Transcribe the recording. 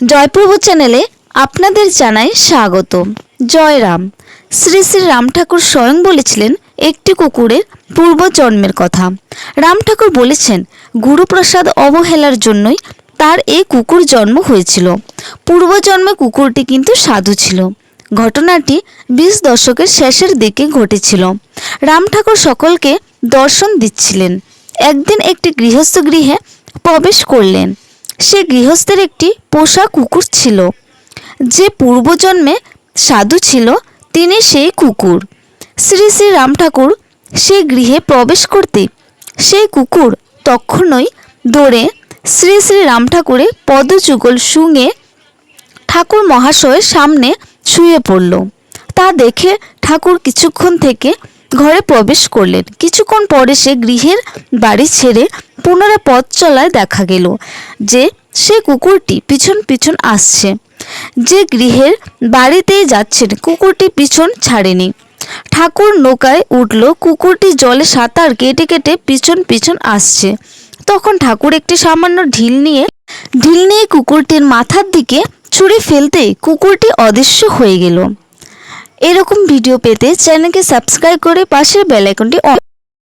জয়প্রভু চ্যানেলে আপনাদের জানাই স্বাগত। জয় রাম। শ্রী শ্রী রাম ঠাকুর স্বয়ং বলেছিলেন, একটি কুকুরের পূর্বজন্মের কথা। রাম ঠাকুর বলেছেন, গুরুপ্রসাদ অবহেলার জন্যই তার এই কুকুর জন্ম হয়েছিল। পূর্বজন্মে কুকুরটি কিন্তু সাধু ছিল। ঘটনাটি বিশ দশকের শেষের দিকে ঘটেছিল। রাম ঠাকুর সকলকে দর্শন দিচ্ছিলেন। একদিন একটি গৃহস্থ গৃহে প্রবেশ করলেন। সে গৃহস্থের একটি পোষা কুকুর ছিল। যে পূর্বজন্মে সাধু ছিল, তিনি সেই কুকুর। শ্রী শ্রী রাম ঠাকুর সেই গৃহে প্রবেশ করতে সেই কুকুর তখনই দৌড়ে শ্রী শ্রী রাম ঠাকুরের পদযুগল শুঙে ঠাকুর মহাশয়ের সামনে শুয়ে পড়ল। তা দেখে ঠাকুর কিছুক্ষণ থেকে ঘরে প্রবেশ করলেন। কিছুক্ষণ পরে সে গৃহের বাড়ি ছেড়ে পুনরায় পথ চলায় দেখা গেল যে সে কুকুরটি পিছন পিছন আসছে। যে গৃহের বাড়িতেই যাচ্ছেন, কুকুরটি পিছন ছাড়েনি। ঠাকুর নৌকায় উঠল, কুকুরটি জলে সাঁতার কেটে কেটে পিছন পিছন আসছে। তখন ঠাকুর একটি সামান্য ঢিল নিয়ে ঢিল নিয়ে কুকুরটির মাথার দিকে ছুঁড়ে ফেলতে কুকুরটি অদৃশ্য হয়ে গেল। এরকম ভিডিও পেতে চ্যানেলকে সাবস্ক্রাইব করে পাশের বেল আইকনটি অন